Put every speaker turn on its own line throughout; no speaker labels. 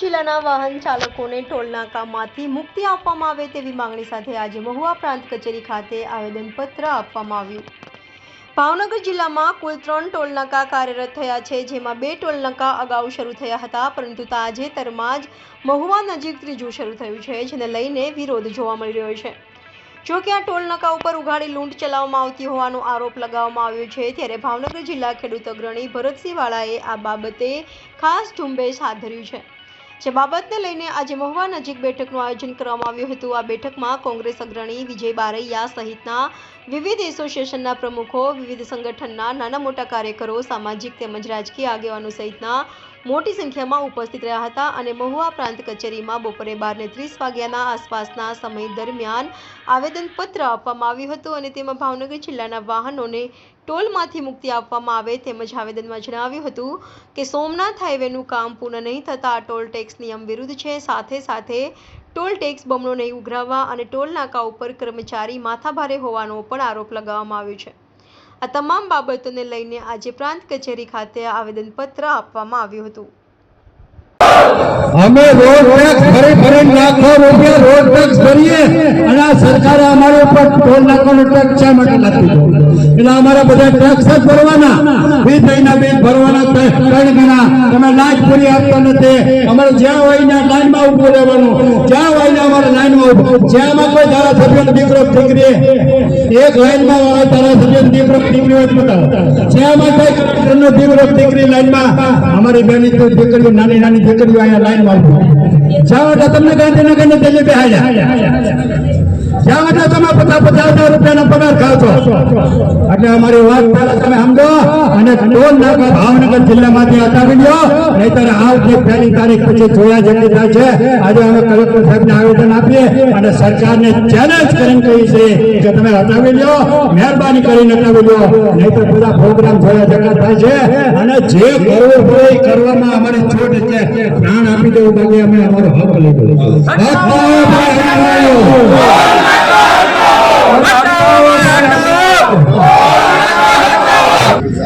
જિલ્લાના વાહન ચાલકોને ટોલનાકામાંથી મુક્તિ આપવામાં આવે તેવી માંગણી સાથે આજે મહુવા પ્રાંત કચેરી ખાતે આવેદનપત્ર આપવામાં આવ્યું. ભાવનગર જિલ્લામાં કુલ ત્રણ ટોલનાકા કાર્યરત થયા છે, જેમાં બે ટોલનાકા અગાઉ શરૂ થયા હતા, પરંતુ તાજેતરમાં જ મહુવા નજીક ત્રીજું શરૂ થયું છે, જેને લઈને વિરોધ જોવા મળી રહ્યો છે. જો કે આ ટોલ નાકા ઉપર ઉઘાડી લૂંટ ચલાવવામાં આવતી હોવાનો આરોપ લગાવવામાં આવ્યો છે, ત્યારે ભાવનગર જિલ્લા ખેડૂત અગ્રણી ભરતસિંહ વાળાએ આ બાબતે ખાસ ઝુંબેશ હાથ ધર્યું છે. જે બાબતને લઈને આજે મહુવા નજીક બેઠકનું આયોજન કરવામાં આવ્યું હતું. આ બેઠકમાં કોંગ્રેસ અગ્રણી વિજય બારૈયા સહિતના વિવિધ એસોસિએશનના પ્રમુખો, વિવિધ સંગઠનના નાના મોટા કાર્યકરો, સામાજિક તેમજ રાજકીય આગેવાનો સહિતના મોટી સંખ્યામાં ઉપસ્થિત રહ્યા હતા અને મહુવા પ્રાંત કચેરીમાં બપોરે બારને ત્રીસ વાગ્યાના આસપાસના સમય દરમિયાન આવેદનપત્ર આપવામાં આવ્યું હતું અને તેમાં ભાવનગર જિલ્લાના વાહનોને ટોલમાંથી મુક્તિ આપવામાં આવે તેમજ આવેદનમાં જણાવ્યું હતું કે સોમનાથ હાઈવેનું કામ પૂર્ણ નહીં થતાં ટોલ ટેક્સ નિયમ વિરુદ્ધ છે. સાથે સાથે ટોલ ટેક્સ બમણો નહીં ઉઘરાવવા અને ટોલ નાકા ઉપર કર્મચારી માથાભારે હોવાનો પણ આરોપ લગાવવામાં આવ્યો છે. આ તમામ બાબતોને લઈને આજે પ્રાંત કચેરી ખાતે આવેદનપત્ર આપવામાં આવ્યું હતું.
અમે રોડ ટેક્સ ભરી ભરીને લાખો રૂપિયા રોડ ટેક્સ ભરીએ અને આ સરકારે અમારી ઉપર ટોલ નાખવાનો ટેક્સ શા માટે નથી એટલે અમારે બધા ટેક્સ જ ભરવાના. બે મહિના બિલ ભરવાના ત્રણ ગણા. તમે લાજ પૂરી આપતા નથી. અમારે જ્યાં હોય ત્યાં લાઈનમાં ઊભું રહેવાનું. જ્યાં હોય ને અમારે લાઈનમાં ઊભું. જ્યાં કોઈ ધારાસભ્યનો દીકરો, દીકરી એક લાઈનમાં હોય ધારાસભ્યનો દીકરો દીકરી હોય. તો બતાવો જ્યાંમાં કોઈ કલેક્ટરનો દીકરો દીકરી લાઈનમાં. અમારી બેની દીકરીઓ, નાની નાની દીકરીઓ અહીંયા લાઈનમાં ઊભી જાઓ તમને ગાંધીનગરને તેજે બેહાડ્યા. જ્યાં બધા તમે પચાસ પચાસ હજાર રૂપિયાનો પગાર ખાવ છો? એટલે અમારી વાત પહેલા તમે સમજો અને ટોલ નાકા ભાવનગર જિલ્લામાંથી હટાવી દો નહીતર આવતી પહેલી તારીખ પછી જોયા જેટલી થાય છે, આજે અમે કલેક્ટર સાહેબને આવેદન આપીએ અને સરકારને ચેલેન્જ કરીને કહીએ છીએ કે તમે હટાવી લો મહેરબાની કરીને હટાવી લો નહીતર બધા પ્રોગ્રામ જોયા જેટલા થાય છે અને જે કરવું હોય કરવામાં અમારી છૂટ છે. પ્રાણ આપી દેવું બાકી અમે અમારો હક લીધો હક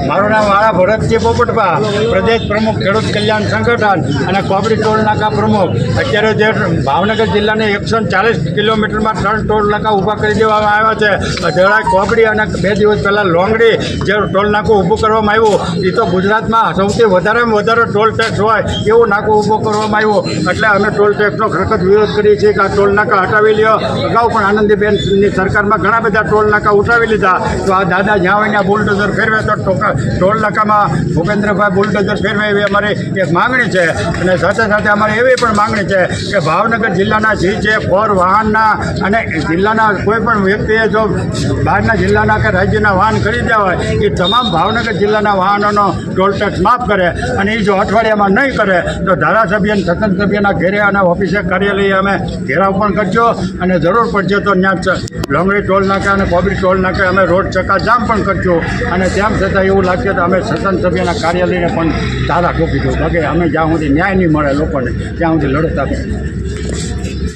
મારું નામ વાળા ભરતજી પોપટભા પ્રદેશ પ્રમુખ ખેડૂત કલ્યાણ સંગઠન અને કોબરી ટોલ નાકા પ્રમુખ. અત્યારે જે ભાવનગર જિલ્લાની એકસો ચાલીસ કિલોમીટરમાં ત્રણ ટોલ નાકા ઊભા કરી દેવામાં આવ્યા છે. ધોળા કોબરી અને બે દિવસ પહેલાં લોંગડી જે ટોલ નાકું ઊભું કરવામાં આવ્યું એ તો ગુજરાતમાં સૌથી વધારેમાં વધારે ટોલ ટેક્સ હોય એવું નાકું ઊભું કરવામાં આવ્યું. એટલે અમે ટોલ ટેક્સનો ખરેખર વિરોધ કરીએ છીએ કે આ ટોલ નાકા હટાવી લ્યો. અગાઉ પણ આનંદીબેનની સરકારમાં ઘણા બધા ટોલ નાકા ઉઠાવી લીધા. તો આ દાદા જ્યાં હોય ત્યાં બુલડોઝર ફેરવે તો ટોલ ટોલ નાકામાં ભૂપેન્દ્રભાઈ બુલડોઝર ફેરવે એવી અમારી એક માંગણી છે. અને સાથે સાથે અમારી એવી પણ માંગણી છે કે ભાવનગર જિલ્લાના જી છે ફોર વાહનના અને જિલ્લાના કોઈ પણ વ્યક્તિએ જો બહારના જિલ્લાના કે રાજ્યના વાહન ખરીદ્યા હોય, એ તમામ ભાવનગર જિલ્લાના વાહનોનો ટોલ ટેક્સ માફ કરે અને એ જો અઠવાડિયામાં નહીં કરે, તો ધારાસભ્ય અને સંસદ સભ્યના ઘેરે અને ઓફિસે કાર્યાલયે અમે ઘેરાવ પણ કરજો અને જરૂર પડશે તો ત્યાં લોંગડી ટોલ નાકા અને કોબરી ટોલ નાકે અમે રોડ ચક્કાજામ પણ કરજો. અને તેમ છતાં એવું લાગશે તો અમે સતન સભ્યના કાર્યાલયને પણ તારા ઠોકી દઉં કે અમે જ્યાં સુધી ન્યાય નહીં મળે લોકોને, ત્યાં સુધી લડત આપીશું